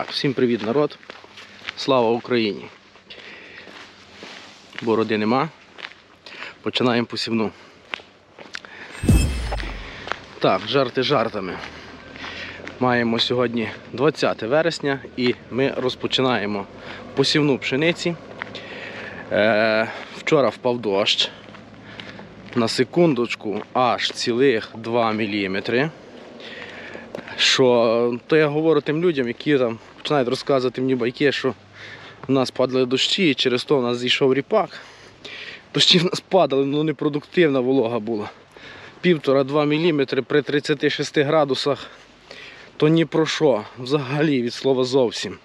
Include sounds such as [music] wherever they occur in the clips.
Так, всім привіт, народ. Слава Україні. Бороди нема. Починаємо посівну. Так, жарти жартами. Маємо сьогодні 20 вересня і ми розпочинаємо посівну пшениці. Е, вчора впав дощ. На секундочку аж цілих 2 мм. Що то я говорю тим людям, які там починають розказувати мені байки, що в нас падали дощі, і через то в нас зійшов ріпак. Дощі в нас падали, ну непродуктивна волога була. Півтора-два міліметри при 36 градусах. То ні про що, взагалі від слова зовсім.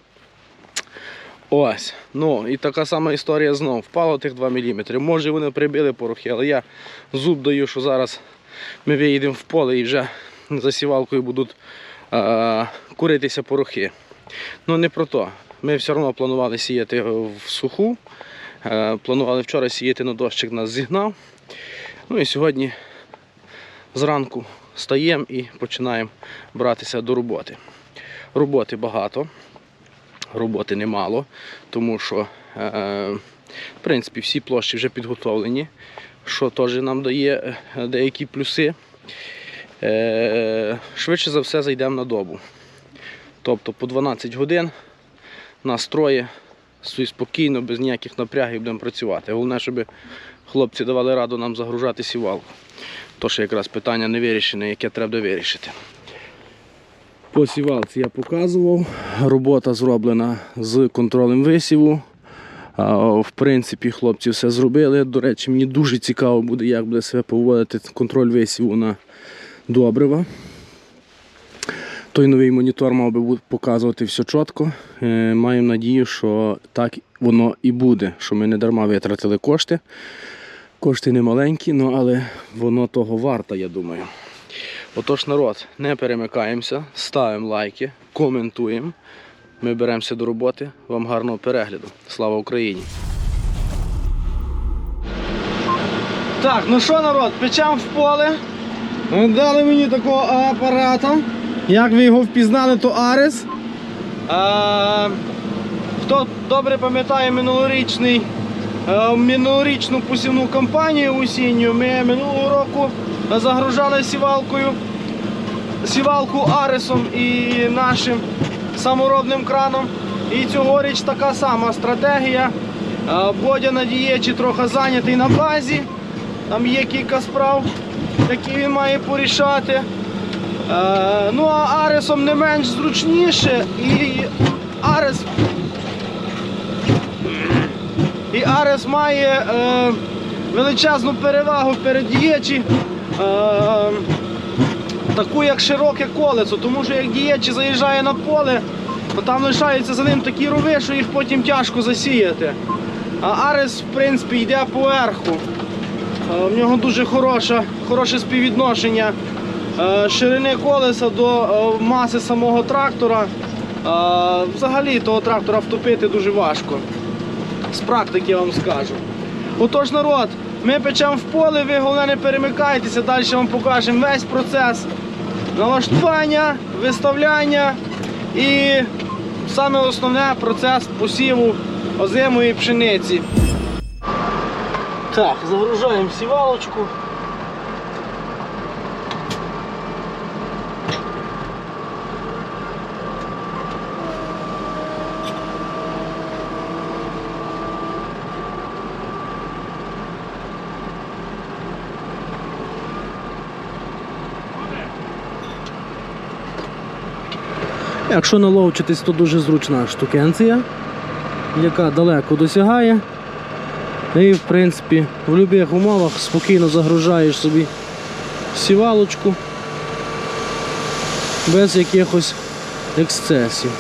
Ось. Ну і така сама історія знов. Впало тих 2 мм. Може вони прибили порохи, але я зуб даю, що зараз ми виїдемо в поле і вже за сівалкою будуть куритися порохи. Ну не про то. Ми все одно планували сіяти в суху. Е, планували вчора сіяти, але дощик нас зігнав. Ну і сьогодні зранку стаємо і починаємо братися до роботи. Роботи багато, роботи немало, тому що е, в принципі всі площі вже підготовлені, що теж нам дає е, деякі плюси. Е, швидше за все зайдемо на добу. Тобто по 12 годин нас троє спокійно, без ніяких напрягів будемо працювати. Головне, щоб хлопці давали раду нам загружати сівалку. То що якраз питання не вирішене, яке треба вирішити. По сівалці я показував. Робота зроблена з контролем висіву. В принципі, хлопці все зробили. До речі, мені дуже цікаво буде, як буде себе поводити контроль висіву на добрива. Той новий монітор мав би показувати все чітко. Е, Маємо надію, що так воно і буде, що ми не дарма витратили кошти. Кошти не маленькі, ну, але воно того варто, я думаю. Отож, народ, не перемикаємося, ставимо лайки, коментуємо. Ми беремося до роботи. Вам гарного перегляду. Слава Україні! Так, ну що, народ, печем в поле. Дали мені такого апарата. Як ви його впізнали, то Арес. А, хто добре пам'ятає минулорічний, е, минулорічну посівну кампанію осінню, ми минулого року загружали сівалкою, сівалку Аресом і нашим саморобним краном. І цьогоріч така сама стратегія. Е, Бодя на дієчі трохи зайнятий на базі. Там є кілька справ, які він має порішати. Е, ну а Аресом не менш зручніше і Арес. І Арес має е, величезну перевагу перед дієчі, е, таку як широке колесо, тому що як дієчі заїжджає на поле, то там лишаються за ним такі рови, що їх потім тяжко засіяти. А Арес, в принципі, йде поверху. Е, В нього дуже хороша, хороше співвідношення е, ширини колеса до е, маси самого трактора. Взагалі того трактора втопити дуже важко. З практики я вам скажу. Отож, народ, ми печемо в поле, ви головне не перемикайтеся, далі вам покажемо весь процес налаштування, виставляння і саме основне процес посіву озимої пшениці. Так, загружаємо сівалочку. Якщо наловчитись, то дуже зручна штукенція, яка далеко досягає. І в принципі в будь-яких умовах спокійно загружаєш собі сівалочку без якихось ексцесів.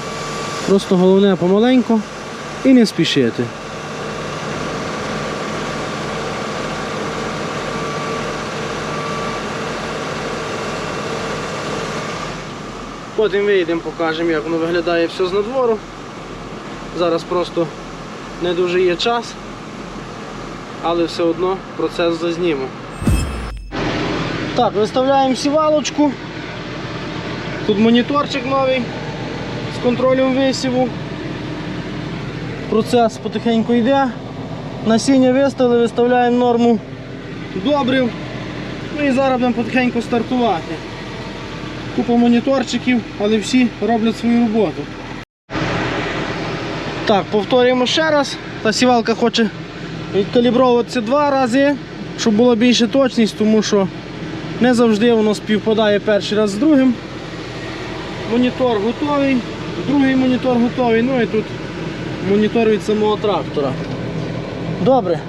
Просто головне помаленьку і не спішити. Потім вийдемо, покажемо, як воно виглядає все з надвору. Зараз просто не дуже є час але все одно процес зазніму. Так, виставляємо сівалочку. Тут моніторчик новий. з контролем висіву. Процес потихеньку йде. Насіння виставили, виставляємо норму добрив. Ну і зараз будемо потихеньку стартувати. Купа моніторчиків, але всі роблять свою роботу. Так, повторюємо ще раз. Та сівалка хоче відкалібровуватися два рази, щоб була більша точність, тому що не завжди воно співпадає перший раз з другим. Монітор готовий, другий монітор готовий, ну і тут монітор від самого трактора. Добре,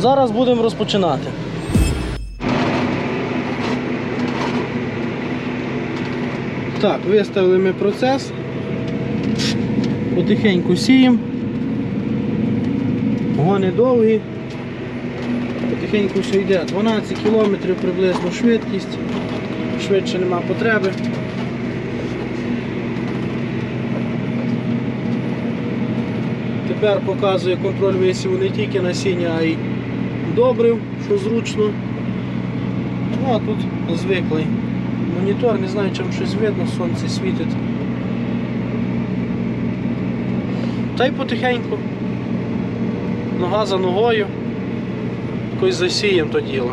зараз будемо розпочинати. Так, виставили ми процес. Потихеньку сіємо. Гони довгі. Потихеньку все йде. 12 км приблизно швидкість. Швидше нема потреби. Тепер показує контроль висіву не тільки насіння, а й добрив, що зручно. Ну а тут звиклий монітор, не знаю, чим щось видно, сонце світить. Та й потихеньку. Нога за ногою. Якось засіємо то діло.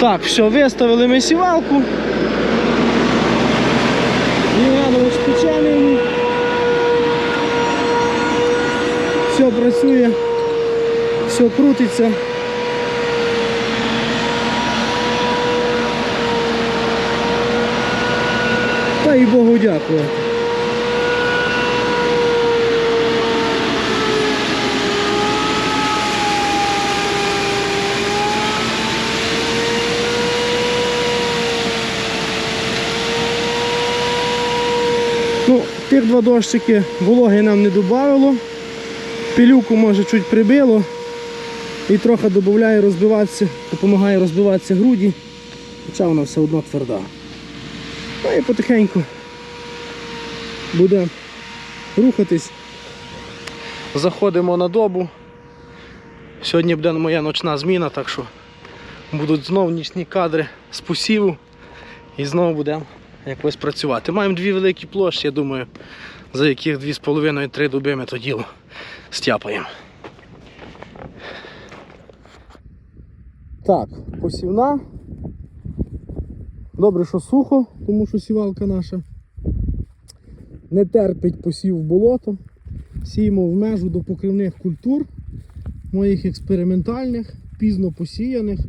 Так, все, виставили ми сівалку. Євгенович печений. Все працює, все крутиться. Та й Богу дякувати. Тих два дощики вологи нам не додавало. Пилюку може чуть прибило і трохи додає розбиватися, допомагає розбиватися груді, хоча вона все одно тверда. Ну і потихеньку буде рухатись. Заходимо на добу. Сьогодні буде моя ночна зміна, так що будуть знову нічні кадри з посіву і знову будемо якось працювати. Маємо дві великі площі, я думаю, за яких 2,5-3 доби ми то діло стяпаємо. Так, посівна. Добре, що сухо, тому що сівалка наша не терпить посів в болото. Сіємо в межу до покривних культур, моїх експериментальних, пізно посіяних.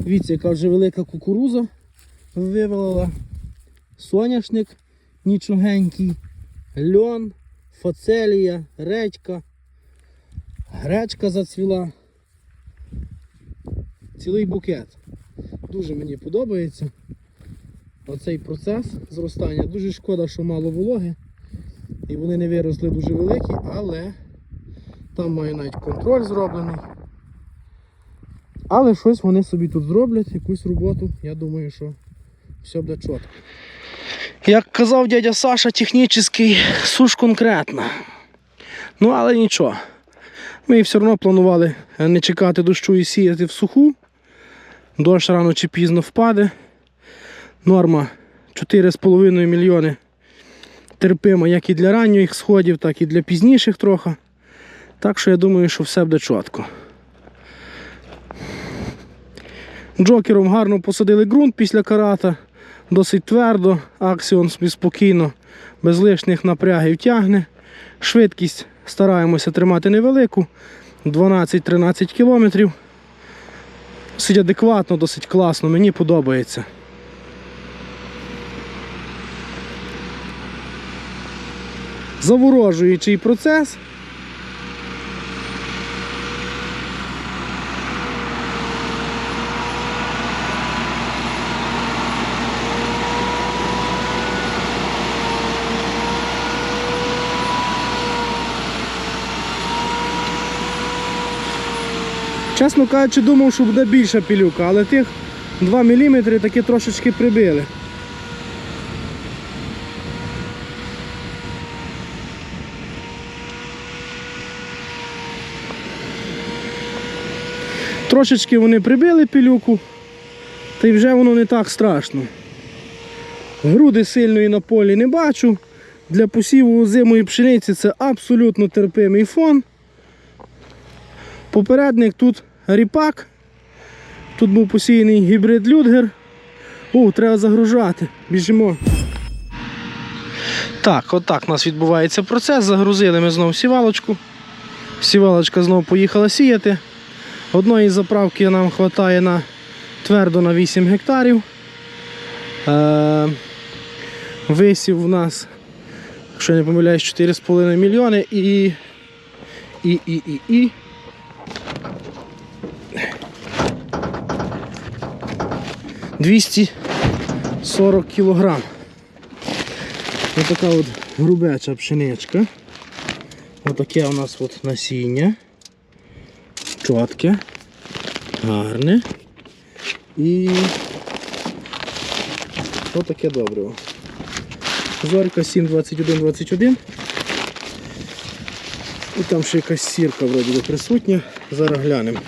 Дивіться, яка вже велика кукуруза вивалила. Соняшник нічогенький, льон, фацелія, редька, гречка зацвіла. Цілий букет. Дуже мені подобається оцей процес зростання. Дуже шкода, що мало вологи. І вони не виросли дуже великі, але там має навіть контроль зроблений. Але щось вони собі тут зроблять, якусь роботу. Я думаю, що все буде чітко. Як казав дядя Саша, технічний суш конкретно. Ну, але нічого. Ми все одно планували не чекати дощу і сіяти в суху. Дощ рано чи пізно впаде. Норма 4,5 мільйони терпима як і для ранніх сходів, так і для пізніших трохи. Так що я думаю, що все буде чітко. Джокером гарно посадили ґрунт після карата, досить твердо, аксіон собі спокійно, без лишніх напрягів тягне. Швидкість стараємося тримати невелику, 12-13 кілометрів. Досить адекватно, досить класно, мені подобається. Заворожуючий процес. Чесно кажучи, думав, що буде більша пілюка, але тих 2 мм таки трошечки прибили. Трошечки вони прибили пілюку, та й вже воно не так страшно. Груди сильної на полі не бачу. Для посіву зимої пшениці це абсолютно терпимий фон. Попередник тут ріпак. Тут був посіяний гібрид Людгер. О, треба загружати. Біжимо. Так, отак у нас відбувається процес. Загрузили ми знову сівалочку. Сівалочка знову поїхала сіяти. Одної заправки нам вистачає на твердо на 8 гектарів. Е, висів у нас, якщо я не помиляюсь, 4,5 мільйони і. І, і, і, і. Двісті 40 кілограм. Ось така от грубеча пшеничка. Отаке у нас от насіння. Чотке, гарне. І отаке добриво. Зорька 72121. І там ще якась сірка вроді присутня. Зараз глянемо.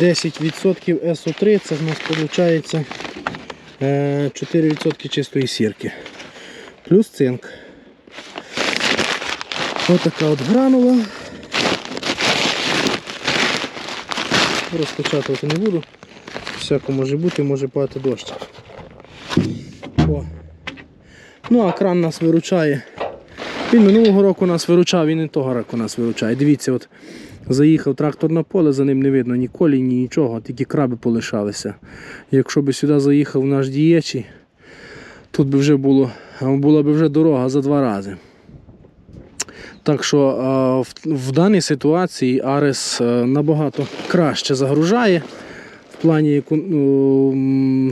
10% СО3 це в нас виходить 4% чистої сірки. Плюс цинк. Ось така от гранула. Розпечатувати не буду. Всяко може бути, може падати дощ. О. Ну а кран нас виручає. Він минулого року нас виручав, він і того року нас виручає. Дивіться, от заїхав трактор на поле, за ним не видно ні колій, ні нічого, тільки краби полишалися. Якщо би сюди заїхав наш дієчий, тут би вже було, була б вже дорога за два рази. Так що в, даній ситуації Арес е, набагато краще загружає в плані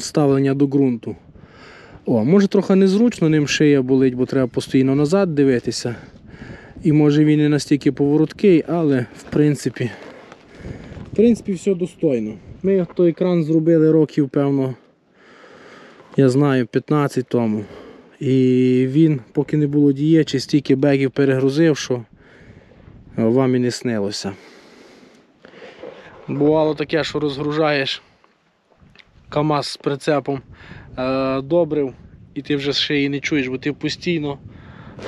ставлення до ґрунту. О, може трохи незручно, ним шия болить, бо треба постійно назад дивитися. І може він не настільки повороткий, але в принципі, в принципі все достойно. Ми той екран зробили років, певно, я знаю, 15 тому. І він, поки не було дієчі, стільки бегів перегрузив, що вам і не снилося. Бувало таке, що розгружаєш КАМАЗ з прицепом е, добрив, і ти вже шиї не чуєш, бо ти постійно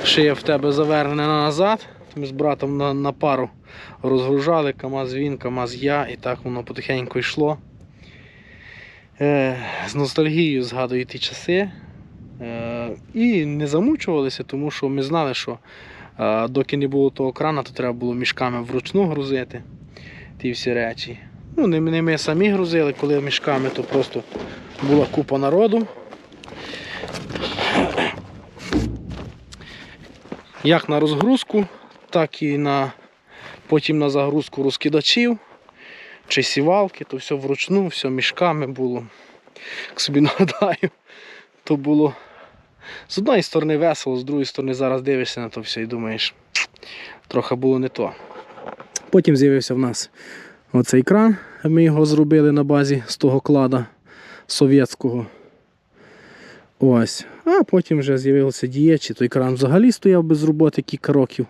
шия в тебе завернена назад. Ми з братом на, на пару розгружали, КАМАЗ він, КАМАЗ я, і так воно потихеньку йшло. Е, з ностальгією згадую ті часи. Е, і не замучувалися, тому що ми знали, що е, доки не було того крана, то треба було мішками вручну грузити ті всі речі. Ну, не, не ми самі грузили, коли мішками, то просто була купа народу. Як на розгрузку, так і на, потім на загрузку розкидачів чи сівалки, то все вручну, все мішками було. Як собі [laughs] нагадаю, то було з одної сторони весело, з другої сторони зараз дивишся на то все і думаєш, трохи було не то. Потім з'явився в нас оцей кран. Ми його зробили на базі з того клада совєтського. Ось. А потім вже з'явився дієчі, той кран взагалі стояв без роботи кілька років.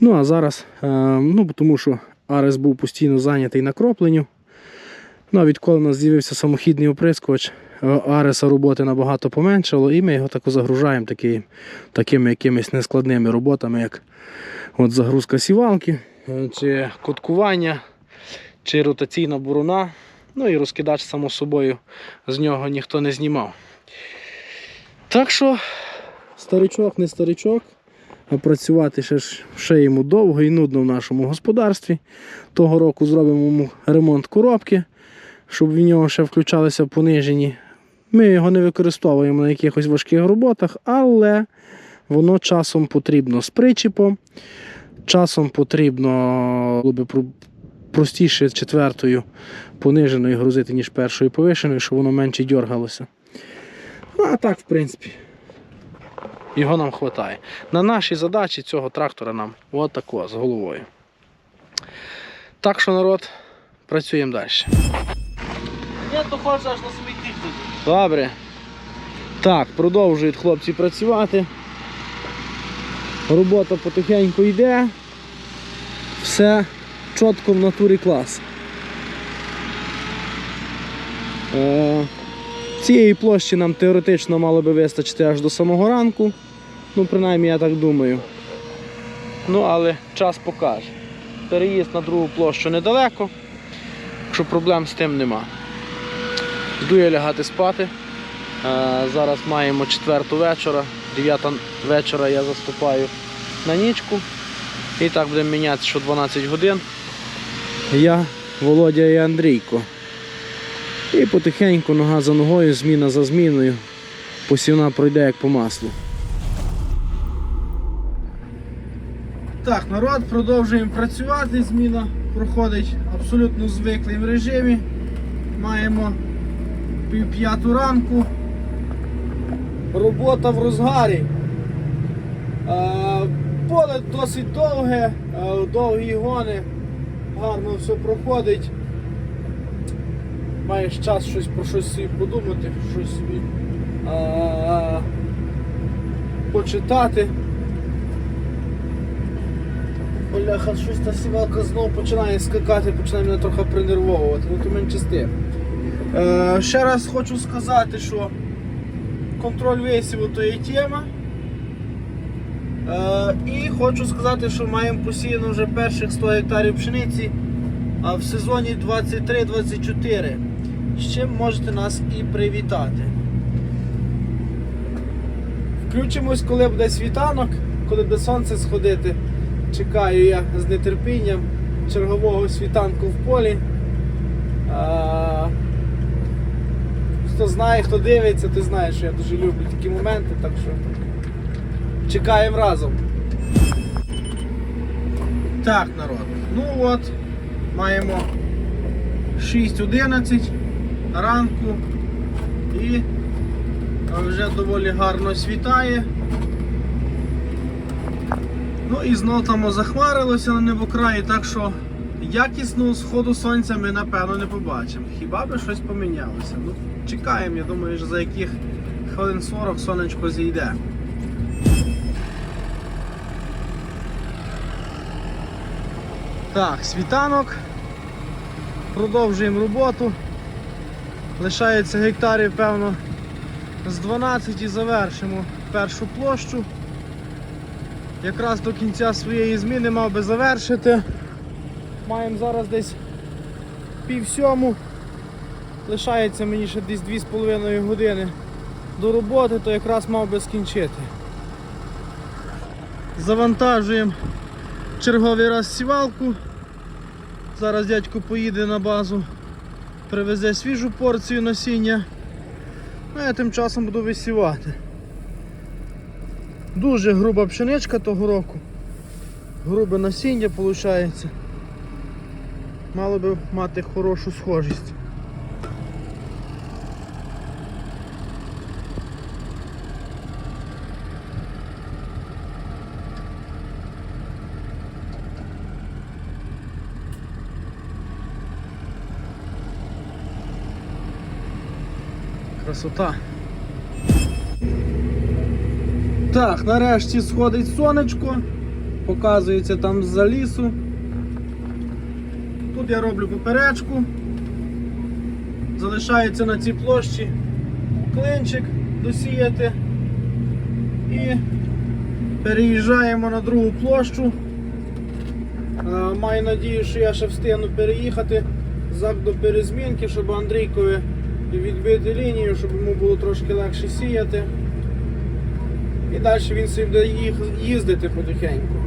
Ну а зараз, е, ну тому що Арес був постійно зайнятий на кропленню. Ну а відколи у нас з'явився самохідний оприскувач, е, Ареса роботи набагато поменшало, і ми його тако загружаємо таки, такими якимись нескладними роботами, як от загрузка сівалки, е, чи коткування, чи ротаційна бурона. Ну і розкидач, само собою, з нього ніхто не знімав. Так що, старичок, не старичок, а працювати ще, ще йому довго і нудно в нашому господарстві. Того року зробимо йому ремонт коробки, щоб в нього ще включалися понижені. Ми його не використовуємо на якихось важких роботах, але воно часом потрібно з причіпом, часом потрібно було би про- простіше четвертою пониженою грузити, ніж першою повишеною, щоб воно менше дергалося. Ну, а так, в принципі, його нам вистачає. На наші задачі цього трактора нам отако з головою. Так що, народ, працюємо далі. Ні, то хочеш аж на свій тиждень. Добре. Так, продовжують хлопці працювати. Робота потихеньку йде. Все чітко в натурі клас. Е, цієї площі нам теоретично мало би вистачити аж до самого ранку. Ну, принаймні, я так думаю. Ну, але час покаже. Переїзд на другу площу недалеко, якщо проблем з тим нема. Йду я лягати спати. Е, зараз маємо четверту вечора, дев'ята вечора я заступаю на нічку. І так будемо міняти, що 12 годин. Я, Володя і Андрійко. І потихеньку нога за ногою, зміна за зміною. Посівна пройде як по маслу. Так, народ, продовжуємо працювати. Зміна проходить абсолютно в звиклим режимі. Маємо пів п'яту ранку. Робота в розгарі. Е, Поле досить довге, е, довгі гони, гарно все проходить. Маєш час щось про щось собі подумати, щось собі е, почитати. Бляха, щось та сівалка знову починає скакати, починає мене трохи принервовувати, ну то менше з. Е, ще раз хочу сказати, що контроль висіву то є тема. Е, і хочу сказати, що маємо посіяно вже перших 100 гектарів пшениці а в сезоні 23-24. З чим можете нас і привітати. Включимось, коли буде світанок, коли буде сонце сходити. Чекаю я з нетерпінням чергового світанку в полі. Хто знає, хто дивиться, той знає, що я дуже люблю такі моменти, так що чекаємо разом. Так, народ. Ну от, маємо 6.11 ранку і вже доволі гарно світає. Ну і знов там захмарилося на небокраї, так що якісного сходу сонця ми напевно не побачимо. Хіба би щось помінялося? Ну, чекаємо, я думаю, що за яких хвилин 40 сонечко зійде. Так, світанок. Продовжуємо роботу. Лишається гектарів, певно, з 12 і завершимо першу площу. Якраз до кінця своєї зміни мав би завершити. Маємо зараз десь пів сьому. Лишається мені ще десь 2,5 години до роботи, то якраз мав би скінчити. Завантажуємо черговий раз сівалку. Зараз дядько поїде на базу, привезе свіжу порцію насіння. Ну я тим часом буду висівати. Дуже груба пшеничка того року. Грубе насіння виходить. Мало би мати хорошу схожість. Красота. Так, нарешті сходить сонечко, показується там з-за лісу. Тут я роблю поперечку. Залишається на цій площі клинчик досіяти і переїжджаємо на другу площу. Маю надію, що я ще встигну переїхати зак до перезмінки, щоб Андрійкові відбити лінію, щоб йому було трошки легше сіяти. І далі він собі буде їздити потихеньку.